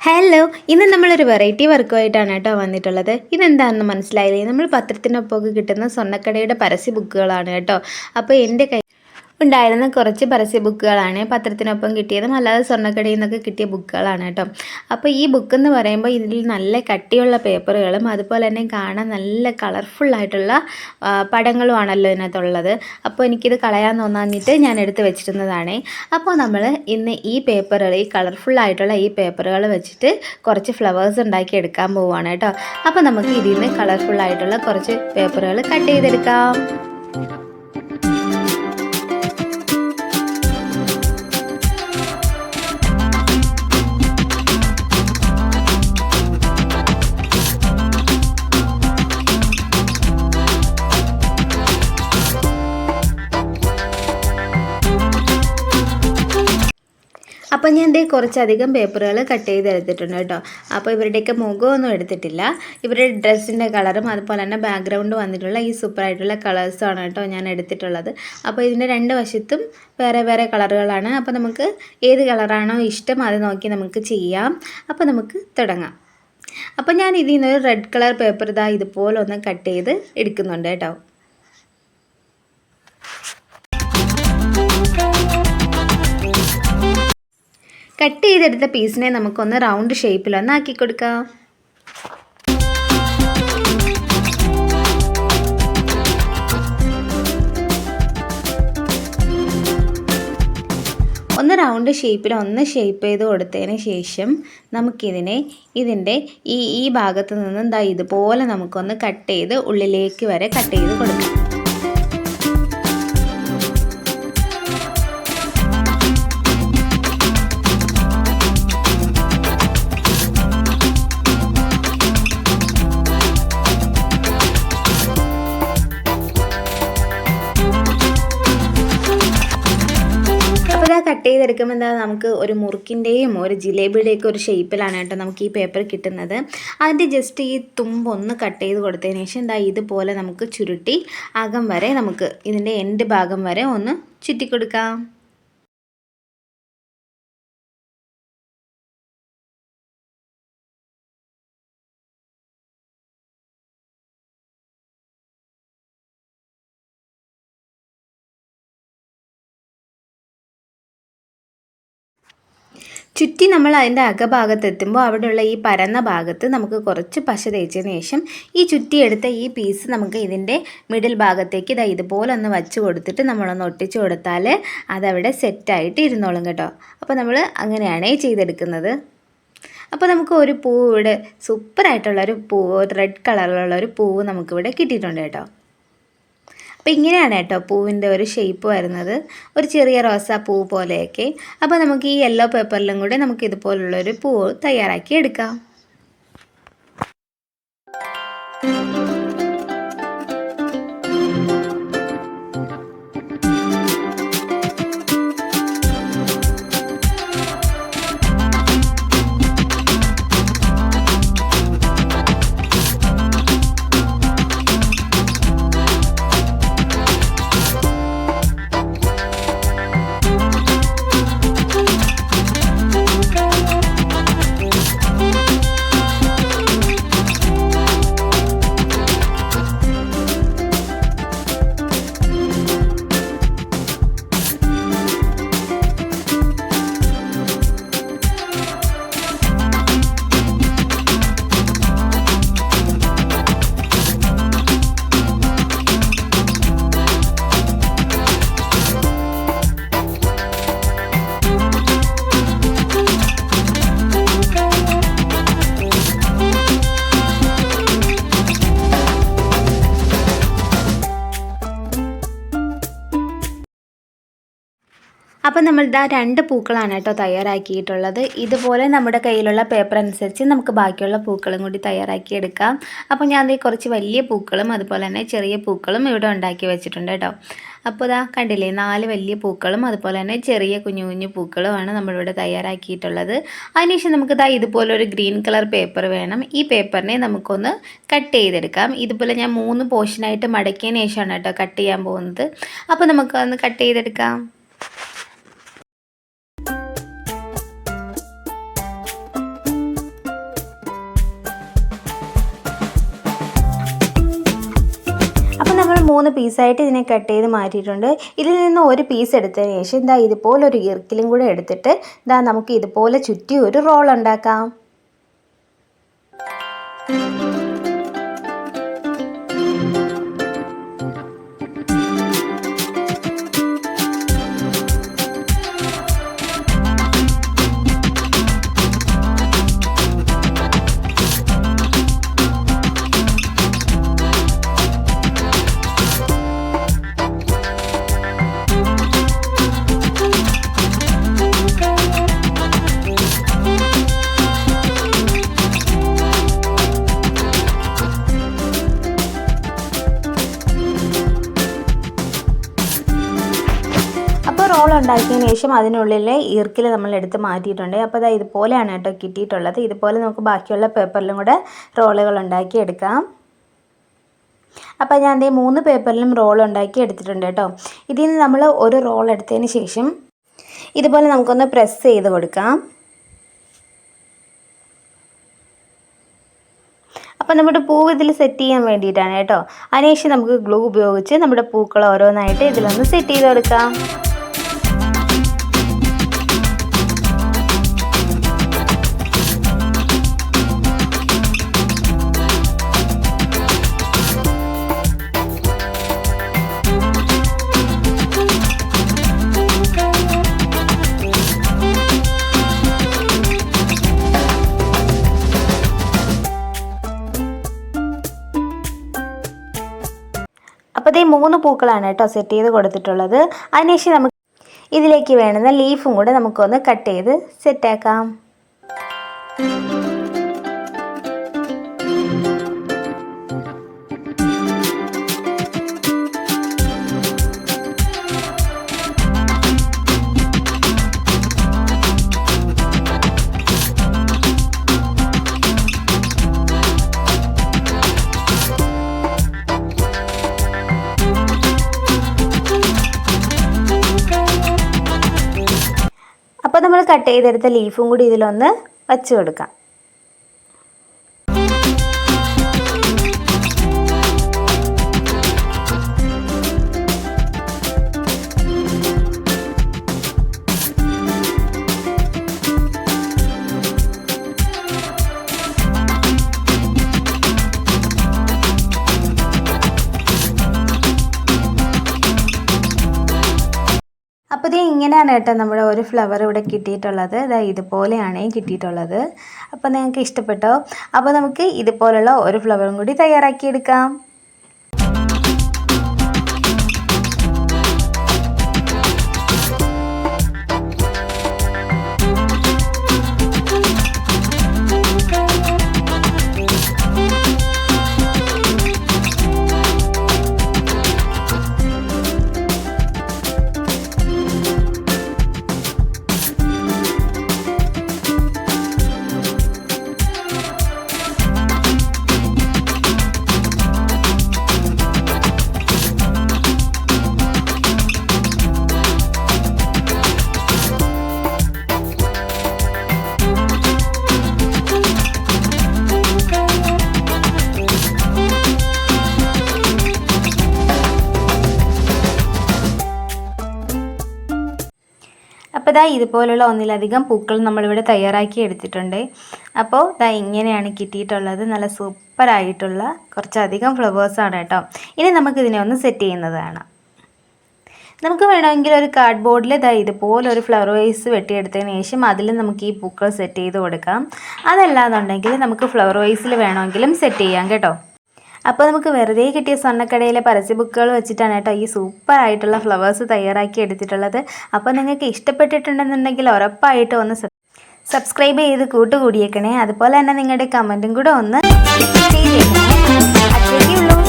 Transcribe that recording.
Hello ഇന്ന് നമ്മളൊരു variety വർക്കുമായിട്ടാണ് കേട്ടോ വന്നിട്ടുള്ളത്. ഇതെന്താണെന്ന് മനസ്സിലായില്ലേ? നമ്മൾ പത്രത്തിനൊപ്പമൊക്കെ കിട്ടുന്ന സ്വർണക്കടയുടെ പരസ്യ ബുക്കുകളാണ് കേട്ടോ. അപ്പോൾ എന്റെ കൈ ഉണ്ടായിരുന്ന കുറച്ച് പരസ്യ ബുക്കുകളാണ് പത്രത്തിനൊപ്പം കിട്ടിയതും അല്ലാതെ സ്വർണക്കടയിൽ നിന്നൊക്കെ കിട്ടിയ ബുക്കുകളാണ് കേട്ടോ. അപ്പോൾ ഈ ബുക്ക് എന്ന് പറയുമ്പോൾ ഇതിൽ നല്ല കട്ടിയുള്ള പേപ്പറുകളും അതുപോലെ തന്നെ കാണാൻ നല്ല കളർഫുള്ളായിട്ടുള്ള പടങ്ങളുമാണല്ലോ ഇതിനകത്തുള്ളത്. അപ്പോൾ എനിക്കിത് കളയാൻ തോന്നാഞ്ഞിട്ട് ഞാൻ എടുത്ത് വെച്ചിരുന്നതാണ്. അപ്പോൾ നമ്മൾ ഇന്ന് ഈ പേപ്പറുകൾ ഈ കളർഫുള്ളായിട്ടുള്ള ഈ പേപ്പറുകൾ വെച്ചിട്ട് കുറച്ച് ഫ്ലവേഴ്സ് ഉണ്ടാക്കി എടുക്കാൻ പോവുകയാണ് കേട്ടോ. അപ്പോൾ നമുക്ക് ഇതിൽ നിന്ന് കളർഫുള്ളായിട്ടുള്ള കുറച്ച് പേപ്പറുകൾ കട്ട് ചെയ്തെടുക്കാം. അപ്പോൾ ഞാൻ ദേ കുറച്ചധികം പേപ്പറുകൾ കട്ട് ചെയ്ത് എടുത്തിട്ടുണ്ട് കേട്ടോ. അപ്പോൾ ഇവരുടെയൊക്കെ മുഖമൊന്നും എടുത്തിട്ടില്ല. ഇവരുടെ ഡ്രസ്സിന്റെ കളറും അതുപോലെ തന്നെ ബാക്ക്ഗ്രൗണ്ട് വന്നിട്ടുള്ള ഈ സൂപ്പറായിട്ടുള്ള കളേഴ്സാണ് കേട്ടോ ഞാൻ എടുത്തിട്ടുള്ളത്. അപ്പോൾ ഇതിന്റെ രണ്ട് വശത്തും വേറെ വേറെ കളറുകളാണ്. അപ്പോൾ നമുക്ക് ഏത് കളറാണോ ഇഷ്ടം അത് നോക്കി നമുക്ക് ചെയ്യാം. അപ്പോൾ നമുക്ക് തുടങ്ങാം. അപ്പോൾ ഞാൻ ഇതിൽ നിന്ന് റെഡ് കളർ പേപ്പർ ഇതാ ഇതുപോലെ ഒന്ന് കട്ട് ചെയ്ത് എടുക്കുന്നുണ്ട് കേട്ടോ. കട്ട് ചെയ്തെടുത്ത പീസിനെ നമുക്കൊന്ന് റൗണ്ട് ഷേപ്പിലൊന്ന് ആക്കി കൊടുക്കാം. ഒന്ന് റൗണ്ട് ഷേപ്പിൽ ഒന്ന് ഷേപ്പ് ചെയ്ത് കൊടുത്തതിന് ശേഷം നമുക്കിതിനെ ഇതിന്റെ ഈ ഈ ഭാഗത്ത് നിന്നും ദാ ഇതുപോലെ നമുക്കൊന്ന് കട്ട് ചെയ്ത് ഉള്ളിലേക്ക് വരെ കട്ട് ചെയ്ത് കൊടുക്കാം. ചെയ്തെടുക്കുമ്പോൾ എന്താ നമുക്ക് ഒരു മുറുക്കിന്റെയും ഒരു ജിലേബിയുടെയൊക്കെ ഒരു ഷേപ്പിലാണ് കേട്ടോ നമുക്ക് ഈ പേപ്പർ കിട്ടുന്നത്. അതിന്റെ ജസ്റ്റ് ഈ തുമ്പ് ഒന്ന് കട്ട് ചെയ്ത് കൊടുത്തതിന് ശേഷം എന്താ ഇതുപോലെ നമുക്ക് ചുരുട്ടി അകം വരെ നമുക്ക് ഇതിന്റെ എൻഡ് ഭാഗം വരെ ഒന്ന് ചുറ്റി കൊടുക്കാം ചുറ്റി നമ്മൾ അതിന്റെ അകഭാഗത്ത് എത്തുമ്പോൾ അവിടെയുള്ള ഈ പരന്ന ഭാഗത്ത് നമുക്ക് കുറച്ച് പശ തേച്ചതിന് ശേഷം ഈ ചുറ്റി എടുത്ത ഈ പീസ് നമുക്ക് ഇതിന്റെ മിഡിൽ ഭാഗത്തേക്ക് ഇതാ ഇതുപോലെ ഒന്ന് വച്ച് കൊടുത്തിട്ട് നമ്മളൊന്ന് ഒട്ടിച്ചു കൊടുത്താൽ അതവിടെ സെറ്റായിട്ട് ഇരുന്നോളും കേട്ടോ. അപ്പോൾ നമ്മൾ അങ്ങനെയാണ് ചെയ്തെടുക്കുന്നത്. അപ്പോൾ നമുക്ക് ഒരു പൂവ് ഇവിടെ സൂപ്പറായിട്ടുള്ളൊരു പൂവ് റെഡ് കളറിലുള്ളൊരു പൂവ് നമുക്കിവിടെ കിട്ടിയിട്ടുണ്ട് കേട്ടോ. അപ്പോൾ ഇങ്ങനെയാണ് കേട്ടോ പൂവിന്റെ ഒരു ഷേപ്പ് വരുന്നത്. ഒരു ചെറിയ റോസാ പൂ പോലെയൊക്കെ. അപ്പോൾ നമുക്ക് ഈ യെല്ലോ പേപ്പറിലും കൂടെ നമുക്ക് ഇതുപോലുള്ളൊരു പൂവ് തയ്യാറാക്കി എടുക്കാം. അപ്പോൾ നമ്മൾ ഇതാ രണ്ട് പൂക്കളാണ് കേട്ടോ തയ്യാറാക്കിയിട്ടുള്ളത്. ഇതുപോലെ നമ്മുടെ കയ്യിലുള്ള പേപ്പർ അനുസരിച്ച് നമുക്ക് ബാക്കിയുള്ള പൂക്കളും കൂടി തയ്യാറാക്കി എടുക്കാം. അപ്പോൾ ഞാൻ ഈ കുറച്ച് വലിയ പൂക്കളും അതുപോലെ തന്നെ ചെറിയ പൂക്കളും ഇവിടെ ഉണ്ടാക്കി വെച്ചിട്ടുണ്ട് കേട്ടോ. അപ്പോൾ ഇതാ കണ്ടില്ലേ നാല് വലിയ പൂക്കളും അതുപോലെ തന്നെ ചെറിയ കുഞ്ഞു കുഞ്ഞു പൂക്കളുമാണ് നമ്മളിവിടെ തയ്യാറാക്കിയിട്ടുള്ളത്. അതിനുശേഷം നമുക്ക് ഇതാ ഇതുപോലൊരു ഗ്രീൻ കളർ പേപ്പർ വേണം. ഈ പേപ്പറിനെ നമുക്കൊന്ന് കട്ട് ചെയ്തെടുക്കാം. ഇതുപോലെ ഞാൻ മൂന്ന് പോർഷനായിട്ട് മടക്കിയതിന് ശേഷമാണ് കേട്ടോ കട്ട് ചെയ്യാൻ പോകുന്നത്. അപ്പോൾ നമുക്കൊന്ന് കട്ട് ചെയ്തെടുക്കാം. മൂന്ന് പീസായിട്ട് ഇതിനെ കട്ട് ചെയ്ത് മാറ്റിയിട്ടുണ്ട്. ഇതിൽ നിന്ന് ഒരു പീസ് എടുത്തതിന് ശേഷം ഇതാ ഇതുപോലെ ഒരു ഇറുക്കിലും കൂടെ എടുത്തിട്ട് ഇതാ നമുക്ക് ഇതുപോലെ ചുറ്റി ഒരു റോൾ ഉണ്ടാക്കാം. ഉണ്ടാക്കിയതിന് ശേഷം അതിനുള്ളിലെ ഈർക്കിൽ നമ്മൾ എടുത്ത് മാറ്റിയിട്ടുണ്ട്. അപ്പോൾ അതായത് ഇതുപോലെയാണ് കേട്ടോ കിട്ടിയിട്ടുള്ളത്. ഇതുപോലെ നമുക്ക് ബാക്കിയുള്ള പേപ്പറിലും കൂടെ റോളുകൾ ഉണ്ടാക്കി എടുക്കാം. അപ്പോൾ ഞാൻ ദേ മൂന്ന് പേപ്പറിലും റോൾ ഉണ്ടാക്കി എടുത്തിട്ടുണ്ട് കേട്ടോ. ഇതിൽ നിന്ന് നമ്മൾ ഒരു റോൾ എടുത്തതിന് ശേഷം ഇതുപോലെ നമുക്കൊന്ന് പ്രസ് ചെയ്ത് കൊടുക്കാം. അപ്പോൾ നമ്മുടെ പൂവ് ഇതിൽ സെറ്റ് ചെയ്യാൻ വേണ്ടിയിട്ടാണ് കേട്ടോ. അതിനുശേഷം നമുക്ക് ഗ്ലൂ ഉപയോഗിച്ച് നമ്മുടെ പൂക്കൾ ഓരോന്നായിട്ട് ഇതിലൊന്ന് സെറ്റ് ചെയ്ത് കൊടുക്കാം. പൂക്കളാണ് കേട്ടോ സെറ്റ് ചെയ്ത് കൊടുത്തിട്ടുള്ളത്. അതിനുശേഷം നമുക്ക് ഇതിലേക്ക് വേണ്ടുന്ന ലീഫും കൂടെ നമുക്കൊന്ന് കട്ട് ചെയ്ത് സെറ്റാക്കാം കട്ട് ചെയ്തെടുത്ത ലീഫും കൂടി ഇതിലൊന്ന് വച്ച് കൊടുക്കാം. അപ്പോൾ ഇത് ഇങ്ങനെയാണ് കേട്ടോ നമ്മുടെ ഒരു ഫ്ലവർ ഇവിടെ കിട്ടിയിട്ടുള്ളത്. ഇതാ ഇതുപോലെയാണ് കിട്ടിയിട്ടുള്ളത്. അപ്പോൾ നിങ്ങൾക്ക് ഇഷ്ടപ്പെട്ടോ? അപ്പോൾ നമുക്ക് ഇതുപോലുള്ള ഒരു ഫ്ലവറും കൂടി തയ്യാറാക്കിയെടുക്കാം അപ്പോൾ ഇതാ ഇതുപോലുള്ള ഒന്നിലധികം പൂക്കൾ നമ്മളിവിടെ തയ്യാറാക്കി എടുത്തിട്ടുണ്ട്. അപ്പോൾ ഇതാ ഇങ്ങനെയാണ് കിട്ടിയിട്ടുള്ളത്. നല്ല സൂപ്പറായിട്ടുള്ള കുറച്ചധികം ഫ്ലവേഴ്സാണ് കേട്ടോ. ഇനി നമുക്കിതിനെ ഒന്ന് സെറ്റ് ചെയ്യുന്നതാണ് നമുക്ക് വേണമെങ്കിൽ ഒരു കാർഡ് ബോർഡിൽ ഇതാ ഇതുപോലൊരു ഫ്ലവർ വൈസ് വെട്ടിയെടുത്തതിന് ശേഷം അതിൽ നമുക്ക് ഈ പൂക്കൾ സെറ്റ് ചെയ്ത് കൊടുക്കാം. അതല്ലാന്നുണ്ടെങ്കിൽ നമുക്ക് ഫ്ലവർ വൈസിൽ വേണമെങ്കിലും സെറ്റ് ചെയ്യാം കേട്ടോ. അപ്പോൾ നമുക്ക് വെറുതെ കിട്ടിയ സ്വർണക്കടയിലെ പരസ്യ ബുക്കുകൾ വെച്ചിട്ടാണ് കേട്ടോ ഈ സൂപ്പർ ആയിട്ടുള്ള ഫ്ലവേഴ്സ് തയ്യാറാക്കി എടുത്തിട്ടുള്ളത്. അപ്പോൾ നിങ്ങൾക്ക് ഇഷ്ടപ്പെട്ടിട്ടുണ്ടെന്നുണ്ടെങ്കിൽ ഉറപ്പായിട്ടും ഒന്ന് സബ്സ്ക്രൈബ് ചെയ്ത് കൂട്ടുകൂടിയേക്കണേ. അതുപോലെ തന്നെ നിങ്ങളുടെ കമന്റും കൂടെ ഒന്ന് അത്രയൊക്കെ ഉള്ളൂ